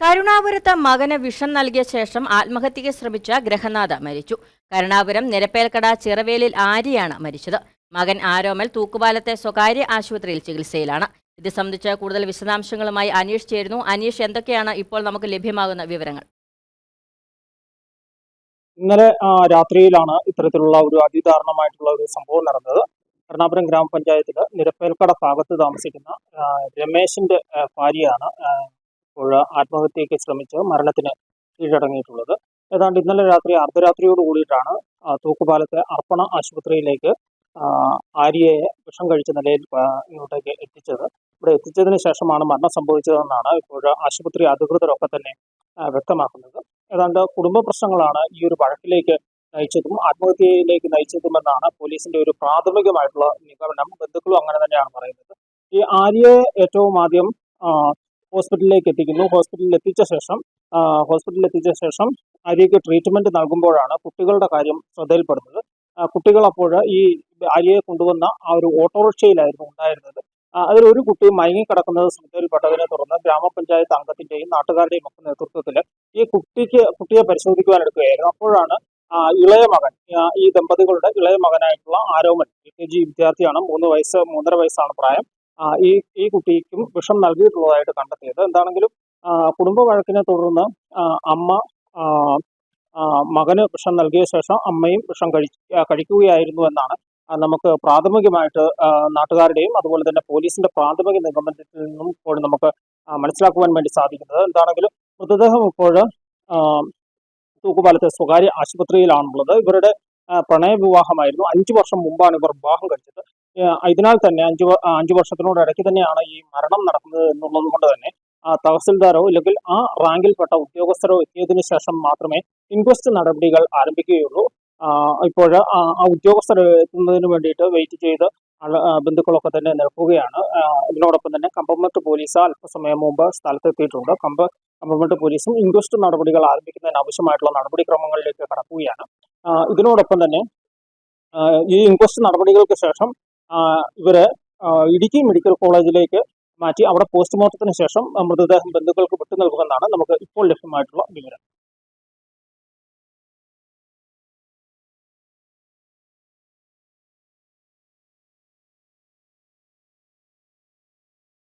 കരുണാപുരത്ത് മകന് വിഷം നൽകിയ ശേഷം ആത്മഹത്യയ്ക്ക് ശ്രമിച്ച ഗ്രഹനാഥ മരിച്ചു. കരുണാപുരം നിരപ്പേൽക്കട ചിറവേലിൽ ആര്യയാണ് മരിച്ചത്. മകൻ ആരോമൽ തൂക്കുപാലത്തെ സ്വകാര്യ ആശുപത്രിയിൽ ചികിത്സയിലാണ്. ഇത് സംബന്ധിച്ച് കൂടുതൽ വിശദാംശങ്ങളുമായി അനീഷ് ചേരുന്നു. അനീഷ് എന്തൊക്കെയാണ് ഇപ്പോൾ നമുക്ക് ലഭ്യമാകുന്ന വിവരങ്ങൾ? ഇന്നലെ രാത്രിയിലാണ് ഇത്തരത്തിലുള്ള ഒരു അതിദാരുണമായിട്ടുള്ള ഒരു സംഭവം നടന്നത്. എറണാകുളം ഗ്രാമപഞ്ചായത്തിൽ നിരപ്പേൽക്കട ഭാഗത്ത് താമസിക്കുന്ന രമേശിന്റെ ഭാര്യയാണ് ഇപ്പോൾ ആത്മഹത്യയ്ക്ക് ശ്രമിച്ച് മരണത്തിന് കീഴടങ്ങിയിട്ടുള്ളത്. ഏതാണ്ട് ഇന്നലെ രാത്രി അർദ്ധരാത്രിയോട് കൂടിയിട്ടാണ് തൂക്കുപാലത്തെ അർപ്പണ ആശുപത്രിയിലേക്ക് ആര്യയെ വിഷം കഴിച്ച നിലയിൽ ഇങ്ങോട്ടേക്ക് എത്തിച്ചത്. ഇവിടെ എത്തിച്ചതിന് ശേഷമാണ് മരണം സംഭവിച്ചതെന്നാണ് ഇപ്പോൾ ആശുപത്രി അധികൃതരൊക്കെ തന്നെ വ്യക്തമാക്കുന്നത്. ഏതാണ്ട് കുടുംബ പ്രശ്നങ്ങളാണ് ഈ ഒരു വഴക്കിലേക്ക് നയിച്ചതും ആത്മഹത്യയിലേക്ക് നയിച്ചതുമെന്നാണ് പോലീസിന്റെ ഒരു പ്രാഥമികമായിട്ടുള്ള നിഗമനം. ബന്ധുക്കളും അങ്ങനെ തന്നെയാണ് പറയുന്നത്. ഈ ആര്യയെ ഏറ്റവും ആദ്യം ഹോസ്പിറ്റലിലേക്ക് എത്തിക്കുന്നു. ഹോസ്പിറ്റലിൽ എത്തിച്ച ശേഷം ഹോസ്പിറ്റലിൽ എത്തിച്ച ശേഷം ആര്യയ്ക്ക് ട്രീറ്റ്മെന്റ് നൽകുമ്പോഴാണ് കുട്ടികളുടെ കാര്യം ശ്രദ്ധയിൽപ്പെടുന്നത്. കുട്ടികൾ അപ്പോൾ ഈ ആര്യയെ കൊണ്ടുവന്ന ആ ഒരു ഓട്ടോറിക്ഷയിലായിരുന്നു ഉണ്ടായിരുന്നത്. അതിൽ ഒരു കുട്ടി മയങ്ങിക്കിടക്കുന്നത് ശ്രദ്ധയിൽപ്പെട്ടതിനെ തുടർന്ന് ഗ്രാമപഞ്ചായത്ത് അംഗത്തിന്റെയും നാട്ടുകാരുടെയും ഒക്കെ നേതൃത്വത്തിൽ ഈ കുട്ടിക്ക് കുട്ടിയെ പരിശോധിക്കുവാൻ എടുക്കുകയായിരുന്നു. അപ്പോഴാണ് ഇളയ മകൻ ഈ ദമ്പതികളുടെ ഇളയ മകനായിട്ടുള്ള ആരോമൻ എൽ കെ ജി വിദ്യാർത്ഥിയാണ്. മൂന്ന് വയസ്സ് മൂന്നര വയസ്സാണ് പ്രായം. ഈ ഈ കുട്ടിക്കും വിഷം നൽകിയിട്ടുള്ളതായിട്ട് കണ്ടെത്തിയത്. എന്താണെങ്കിലും കുടുംബ വഴക്കിനെ തുടർന്ന് അമ്മ മകന് വിഷം നൽകിയ ശേഷം അമ്മയും വിഷം കഴി കഴിക്കുകയായിരുന്നു എന്നാണ് നമുക്ക് പ്രാഥമികമായിട്ട് നാട്ടുകാരുടെയും അതുപോലെ തന്നെ പോലീസിന്റെ പ്രാഥമിക നിഗമനത്തിൽ നിന്നും ഇപ്പോൾ നമുക്ക് മനസ്സിലാക്കുവാൻ വേണ്ടി സാധിക്കുന്നത്. എന്താണെങ്കിലും മൃതദേഹം ഇപ്പോൾ തൂക്കുപാലത്തെ സ്വകാര്യ ആശുപത്രിയിലാണുള്ളത്. ഇവരുടെ പ്രണയ വിവാഹമായിരുന്നു അഞ്ചു വർഷം മുമ്പാണ് ഇവർ വിവാഹം കഴിച്ചത്. ഇതിനാൽ തന്നെ അഞ്ചു അഞ്ചു വർഷത്തിനോട് ഇടയ്ക്ക് തന്നെയാണ് ഈ മരണം നടക്കുന്നത് എന്നുള്ളത് കൊണ്ട് തന്നെ തഹസിൽദാരോ അല്ലെങ്കിൽ ആ റാങ്കിൽപ്പെട്ട ഉദ്യോഗസ്ഥരോ എത്തിയതിനു ശേഷം മാത്രമേ ഇൻക്വസ്റ്റ് നടപടികൾ ആരംഭിക്കുകയുള്ളൂ. ഇപ്പോൾ ആ ഉദ്യോഗസ്ഥർ എത്തുന്നതിന് വേണ്ടിയിട്ട് വെയിറ്റ് ചെയ്ത് ബന്ധുക്കളൊക്കെ തന്നെ നിൽക്കുകയാണ്. ഇതിനോടൊപ്പം തന്നെ കമ്പമട്ട് പോലീസ് അല്പസമയം മുമ്പ് സ്ഥലത്തെത്തിയിട്ടുണ്ട്. കമ്പ കമ്പമട്ട് പോലീസും ഇൻക്വസ്റ്റ് നടപടികൾ ആരംഭിക്കുന്നതിന് ആവശ്യമായിട്ടുള്ള നടപടിക്രമങ്ങളിലേക്ക് കടക്കുകയാണ്. ഇതിനോടൊപ്പം തന്നെ ഈ ഇൻക്വസ്റ്റ് നടപടികൾക്ക് ശേഷം ഇവരെ ഇടുക്കി മെഡിക്കൽ കോളേജിലേക്ക് മാറ്റി അവിടെ പോസ്റ്റ്മോർട്ടത്തിന് ശേഷം മൃതദേഹം ബന്ധുക്കൾക്ക് വിട്ടു നൽകുമെന്നാണ് നമുക്ക് ഇപ്പോൾ ലഭ്യമായിട്ടുള്ള വിവരം.